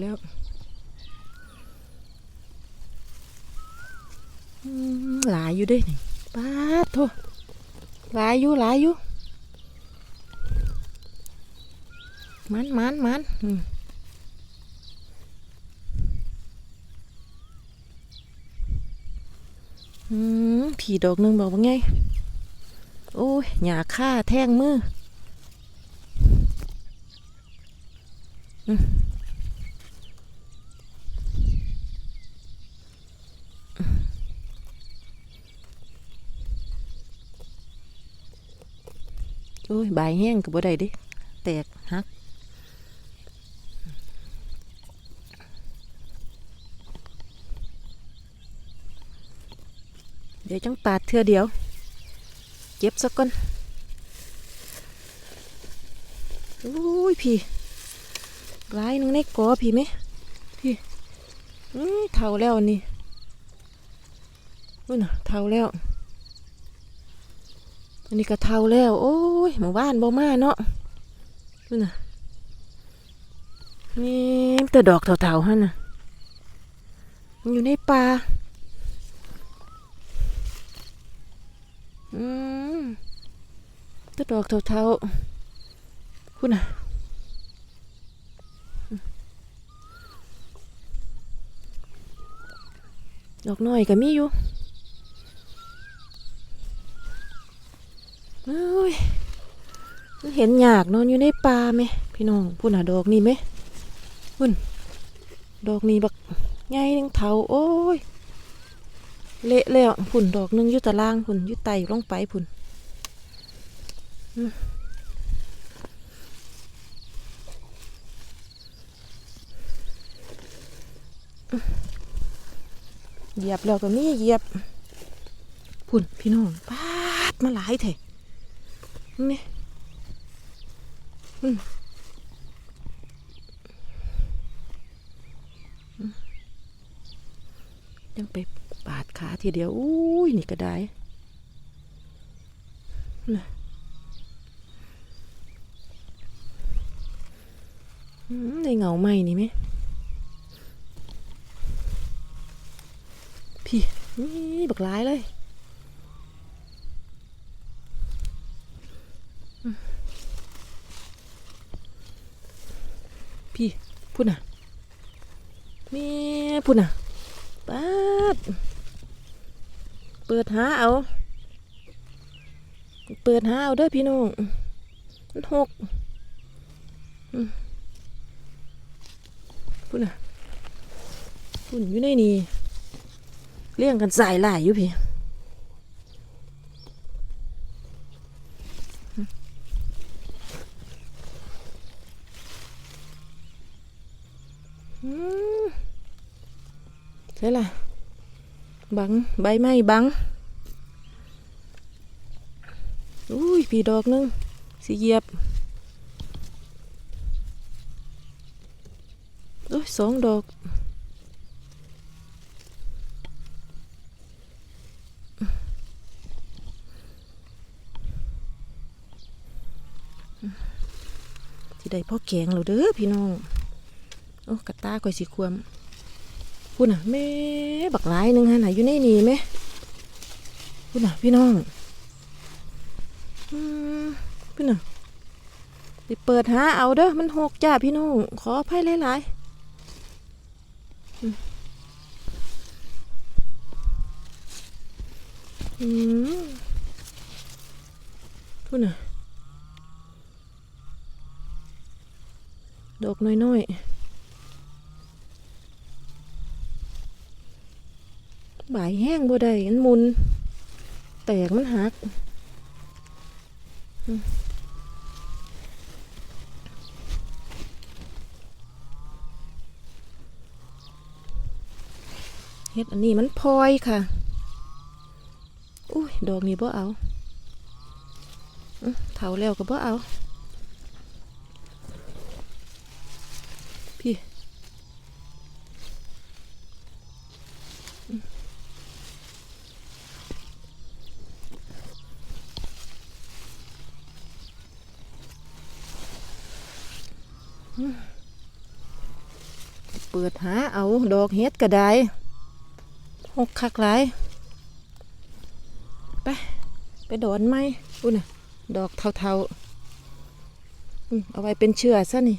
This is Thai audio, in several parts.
แล้วหลายอยู่ด้วยนี่ป้าดโทหลายอยู่หลายอยู่มันมันมันอืมผีดอกหนึ่งบอกว่าไง โอ้ยหยาฆ่าแท่งมืออืม โอ้ย บายแห้งกับบ่ได้ดิแตกหักเดี๋ยวจังปาดเทื่อเดียว เก็บสักก่อนโอ้ย พี่ร้ายนึงในกอพี่ไหมพี่อื้อเท่าแล้วนี่นู่นน่ะเท่าแล้ว อันนี้ก็เท่าแล้ว โอ้ยหมู่บ้านบ่มาเนาะนู่นะนี่แต่ดอกเท่าๆฮะน่ะอยู่ในป่าอืมตัวดอกเท่าๆคุณน่ะดอกน้อยก็มีอยู่ เห็นหยากนอนอยู่ในป่าไหมพี่น้องพุ่นน่ะดอกนี่ไหมพุ่นดอกนี้บักใหญ่นึงเทาโอ้ย เละแล้วผุ่นดอกนึงอยู่ตารางผุ่นอยู่ไตลงไปผุ่นเหยียบแล้วก็มีเหยียบผุ่นพี่น้องปาดมาหลายแท้นี่อืม อืมยังไปปาดขาทีเดียว อุ้ย นี่ก็ได้น่ะอืมได้เงาไหมนี่ไหมพี่ นี่บักร้ายเลยอืมพี่ พูดน่ะแม่พูดน่ะปาดเปิดหาเอา เปิดหาเอาเด้อพี่น้องมันหกพุ่นน่ะพุ่นอยู่ในนี่เลี้ยงกันสายหลายอยู่พี่ ใช่ล่ะ บัง ใบไม้บัง อุ้ย พี่ดอกหนึงสิเหยียบโอ้ยสองดอกที่ได้พ่อแกงเราเด้อพี่น้อง โอ้กระตาก่อยสิควมพูดน่ะแม่บักหลายหนึ่งฮะไหนะอยู่ในนี่ไหมพูดน่ะพี่น้องอพี่น่ะไปเปิดหาเอาเด้อมันหกจ้าพี่น้องขออภัยหลายๆอืมพูดน่ะดอกน้อยๆ บายแห้งบ่ได้มันมุน แตกมันหักเฮ็ดอันนี้มันพลอยค่ะ อุ้ย ดอกนี้บ่เอาเถาแล้วก็บ่เอา เปิดหาเอาดอกเฮ็ดก็ได้หกคักหลายไป ไปดอนไหมอุ้ยน่ะดอกเทาๆอืมเอาไว้เป็นเชื้อซะนี่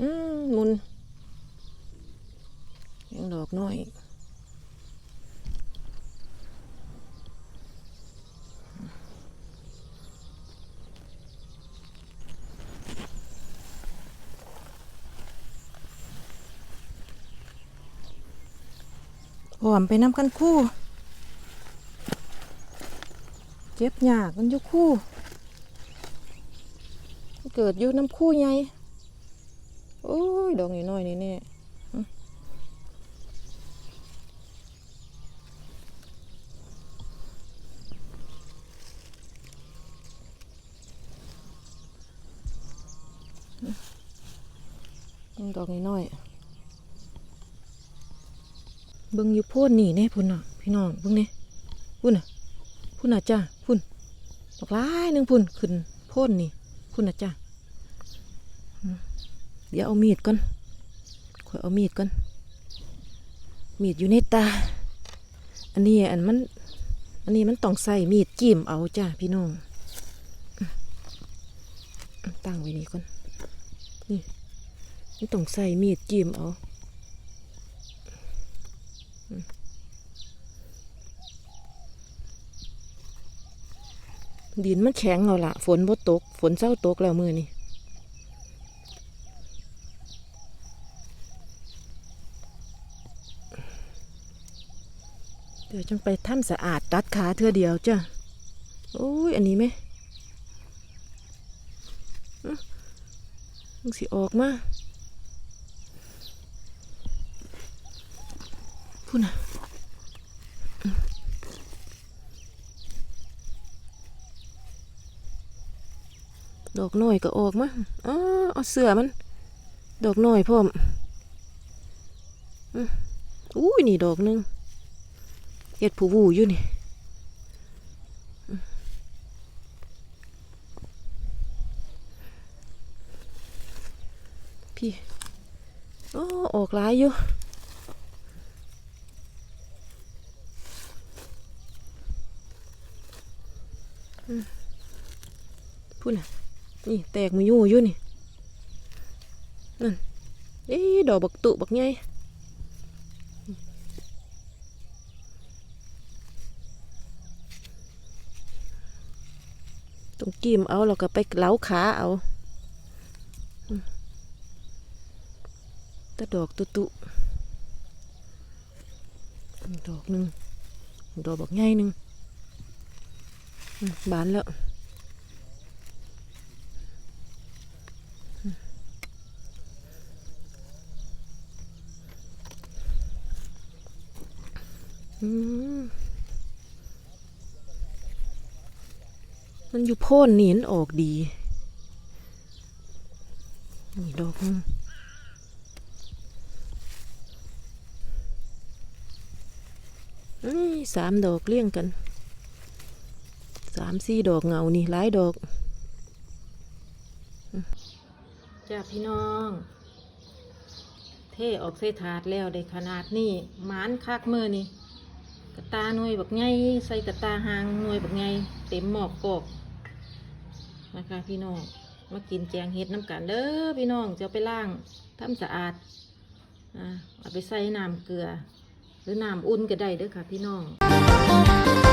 อืมมุนยังดอกน้อยหอมไปน้ำกันคู่ เจ็บยากมันอยู่คู่ เกิดอยู่น้ำคู่ไง โอ้ย ดอกน้อยๆนี่แน่อื้ออื้อดอกน้อยๆเบิ่งอยู่โพ่นนี่แน่พุ่นน่ะ พี่น้องเบิ่งนี่พุ่นน่ะพุ่นน่ะจ้าพุ่นดอกหลายหนึงพุ่นขึ้นโพ่นนี่พุ่นน่ะจ้า เดี๋ยวเอามีดก่อนขอยเอามีดก่อน มีดอยู่ในตา อันนี้อันมัน อันนี้มันต้องใส่มีดจิ้มเอาจ้าพี่น้อง ตั้งไว้นี่ก่อน นี่มันต้องใส่มีดจิ้มเอาดินมันแข็งเอาละฝนบ่ตก ฝนเศร้าตกแล้วมือนี่ เดี๋ยวจังไปทำสะอาดตัดขาเทื่อเดียวจ้ะโอ้ย อันนี้ไหมอื้อมันสิออกมาพูดนะดอกน้อยก็ออกมาอ๋อเอาเสือมัน ดอกน้อยพร้อมอื้นี่ดอกหนึง เฮ็ดผู้วูอยู่นี่พี่โอ้ออกหลายอยู่พูดนะนี่แตกมือยู่อยู่นี่นั่นเอ๊ดอกบักตุบักใหญ่ต้อง จิ้มเอาแล้วก็ไปเล้าขาเอาอืมแตะดอกตุตุดอกหนึ่งดอกบักใหญ่หนึ่งอืมบานแล้วอืม มันอยู่โพ่นนี่มันออกดี นี่ดอกนึงสามดอกเลี้ยงกัน สามสี่ดอกเงานี่หลายดอกจ้าพี่น้อง เทออกใส่ถาดแล้วได้ขนาดนี้หมานคักมือนี่กระตาหน่วยบักไงใส่กระตาหางหน่วยบักไงเต็มหมอกกอก นะคะ พี่น้องมากินแกงเห็ดน้ำกันเด้อพี่น้องจะเอาไปล้างทำสะอาดอ่าเอาไปใส่น้ำเกลือ หรือน้ำอุ่นก็ได้เด้อค่ะ พี่น้อง